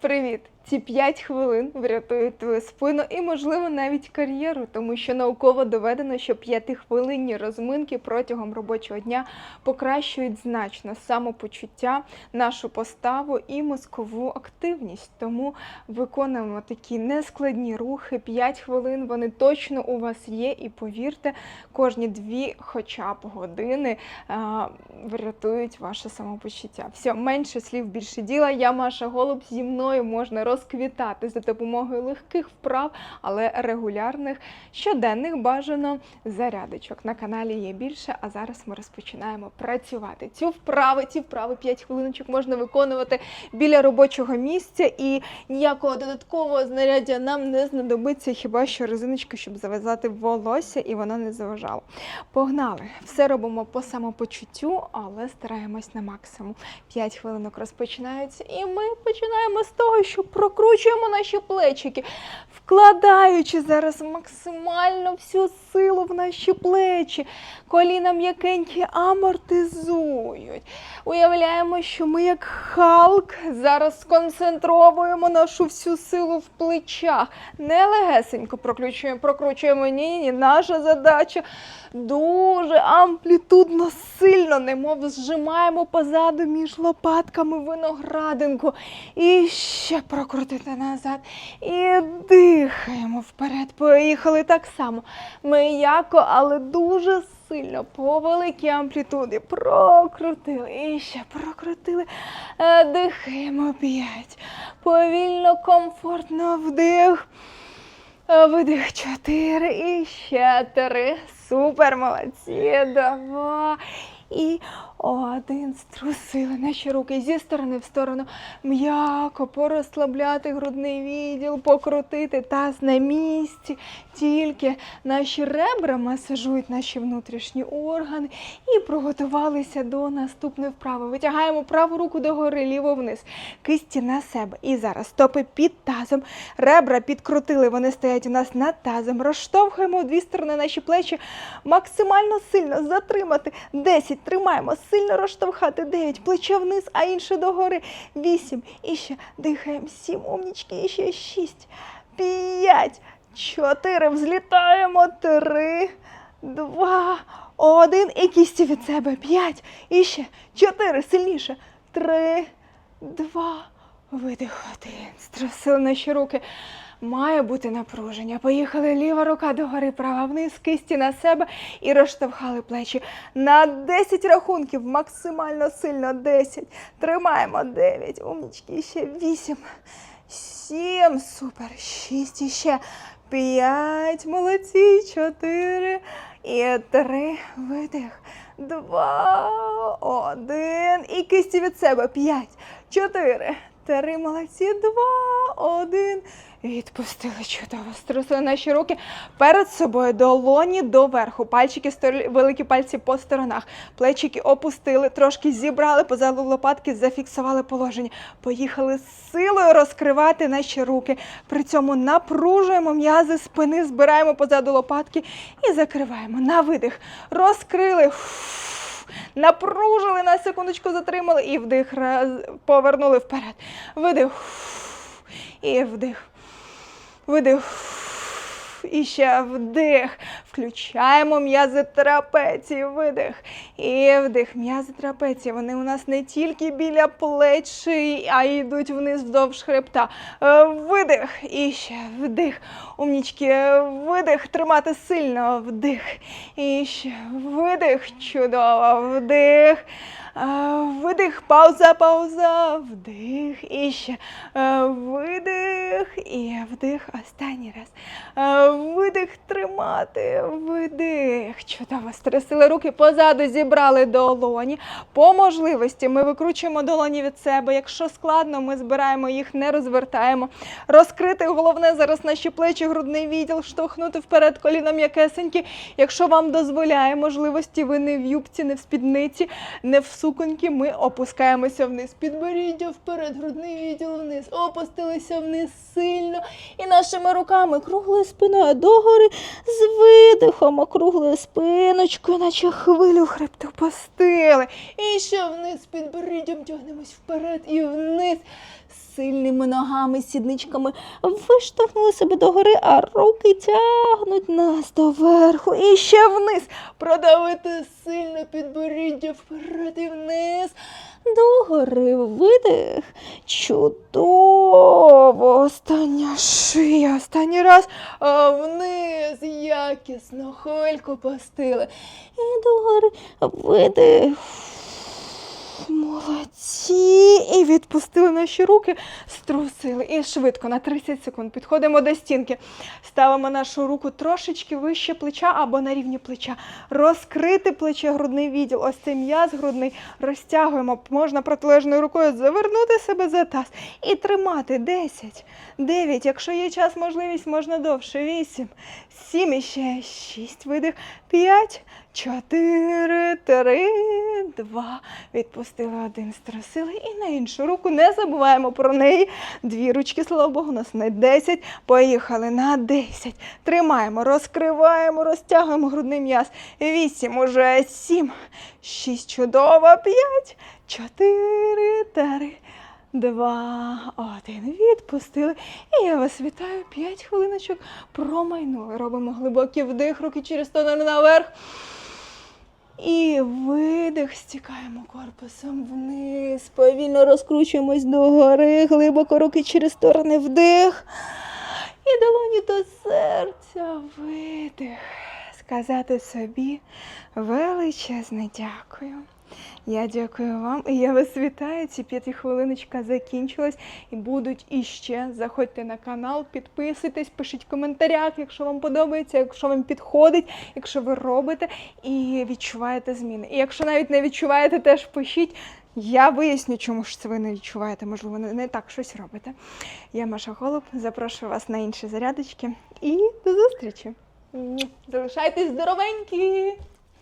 Привіт! Ці 5 хвилин врятують твою спину і, можливо, навіть кар'єру, тому що науково доведено, що 5-хвилинні розминки протягом робочого дня покращують значно самопочуття, нашу поставу і мозкову активність. Тому виконуємо такі нескладні рухи. 5 хвилин вони точно у вас є, і повірте, кожні дві, хоча б години а, врятують ваше самопочуття. Все, менше слів, більше діла. Я Маша Голуб. Зі мною можна розквітати за допомогою легких вправ, але регулярних щоденних бажано зарядочок. На каналі є більше, а зараз ми розпочинаємо працювати. Цю вправи, ці вправи 5 хвилиночок можна виконувати біля робочого місця, і ніякого додаткового знаряддя нам не знадобиться, хіба що резиночка, щоб зав'язати волосся, і воно не заважало. Погнали! Все робимо по самопочуттю, але стараємось на максимум. 5 хвилинок розпочинаються, і ми починаємо з того, що прокручуємо наші плечики, вкладаючи зараз максимально всю в наші плечі. Коліна м'якенькі амортизують. Уявляємо, що ми як Халк зараз сконцентровуємо нашу всю силу в плечах. Не легесенько прокручуємо, прокручуємо. Ні, ні, наша задача дуже амплітудно сильно, немов зжимаємо позаду між лопатками виноградинку. І ще прокрутити назад. І дихаємо вперед. Поїхали так само. М'яко, але дуже сильно, по великій амплітуді. Прокрутили. І ще прокрутили. Е, Дихаємо п'ять. Повільно, комфортно вдих. Е, Видих чотири і ще три. Супер, молодці. Два. І один. Струсили наші руки зі сторони в сторону. М'яко порозслабляти грудний відділ, покрутити таз на місці. Тільки наші ребра масажують наші внутрішні органи і приготувалися до наступної вправи. Витягаємо праву руку догори, ліву вниз, кисті на себе. І зараз стопи під тазом. Ребра підкрутили, вони стоять у нас над тазом. Розштовхуємо в дві сторони наші плечі максимально сильно затримати. 10. Тримаємо, сильно розштовхати. 9. Плече вниз, а інше догори. 8. І ще дихаємо. 7. Умнічки. І ще 6. 5. 4. Взлітаємо. 3. 2. 1. І кісті від себе. 5. І ще 4. Сильніше. 3. 2. Видих. Один. Струсили наші руки. Має бути напруження. Поїхали ліва рука догори, права вниз, кисті на себе і розштовхали плечі. На 10 рахунків, максимально сильно 10. Тримаємо 9. Умнічки, ще 8. 7. Супер. 6 і ще. 5. Молодці. 4. І 3. Видих. 2. 1. І кисті від себе. 5. 4. Три молодці, два, один. Відпустили чудово. Струсили наші руки перед собою, долоні доверху. Пальчики великі пальці по сторонах. Плечики опустили, трошки зібрали, позаду лопатки, зафіксували положення. Поїхали з силою розкривати наші руки. При цьому напружуємо м'язи спини, збираємо позаду лопатки і закриваємо. На видих. Розкрили. Напружили на секундочку, затримали і вдих, повернули вперед. Видих. І вдих. Видих. І ще вдих. Включаємо м'язи трапеції. Видих. І вдих. М'язи трапеції. Вони у нас не тільки біля плеч, шиї, а йдуть вниз вздовж хребта. Е, Видих. І ще вдих. Умнічки. Видих. Тримати сильно. Вдих. І ще видих. Чудово. Вдих. Е, Видих, пауза, пауза, вдих і ще Е, видих і вдих. Останній раз. Е, Видих тримати, видих. Чудово, стресили руки позаду, зібрали долоні. По можливості ми викручуємо долоні від себе. Якщо складно, ми збираємо їх, не розвертаємо. Розкрити головне зараз наші плечі, грудний відділ, штовхнути вперед коліном м'якесенькі. Якщо вам дозволяє можливості, ви не в юбці, не в спідниці, не в суконьки, ми опускаємося вниз. Підборіддя вперед, грудний відділ вниз, опустилися вниз сильно. І нашими руками круглою спиною догори з видихом, округлою спиночкою, наче хвилю хребту пустили. І ще вниз під підборіддям тягнемось вперед і вниз. Сильно вільними ногами, сідничками виштовхнули себе догори, а руки тягнуть нас доверху. І ще вниз. Продавити сильно підборіддя вперед і вниз. Догори видих. Чудово. Остання шия. Останній раз а вниз якісно хвильку постили. І догори видих. Молодці. І відпустили наші руки, струсили. І швидко на 30 секунд підходимо до стінки. Ставимо нашу руку трошечки вище плеча або на рівні плеча. Розкрити плече, грудний відділ. Ось цей м'яз грудний розтягуємо. Можна протилежною рукою завернути себе за таз і тримати 10, 9. Якщо є час, можливість, можна довше. 8, 7 і ще 6. Видих. 5, 4, 3, 2. Відпустили один, струсили. І на іншу руку не забуваємо про неї. Дві ручки, слава Богу, у нас не 10. Поїхали на 10. Тримаємо, розкриваємо, розтягуємо грудний м'яз. 8, уже 7, 6, чудово, 5, 4, 3, 2, 1. Відпустили. І я вас вітаю. 5 хвилиночок промайнули. Робимо глибокий вдих, руки через сторону наверх. І видих, стікаємо корпусом вниз. Повільно розкручуємось догори, глибоко руки через сторони вдих. І долоні до серця видих. Сказати собі величезне дякую. Я дякую вам і я вас вітаю. Ці п'ятихвилиночка закінчилась і будуть іще. Заходьте на канал, підписуйтесь, пишіть в коментарях, якщо вам подобається, якщо вам підходить, якщо ви робите і відчуваєте зміни. І якщо навіть не відчуваєте, теж пишіть. Я виясню, чому ж це ви не відчуваєте, можливо, не так щось робите. Я Маша Голуб, запрошую вас на інші зарядочки і до зустрічі. Залишайтесь здоровенькі!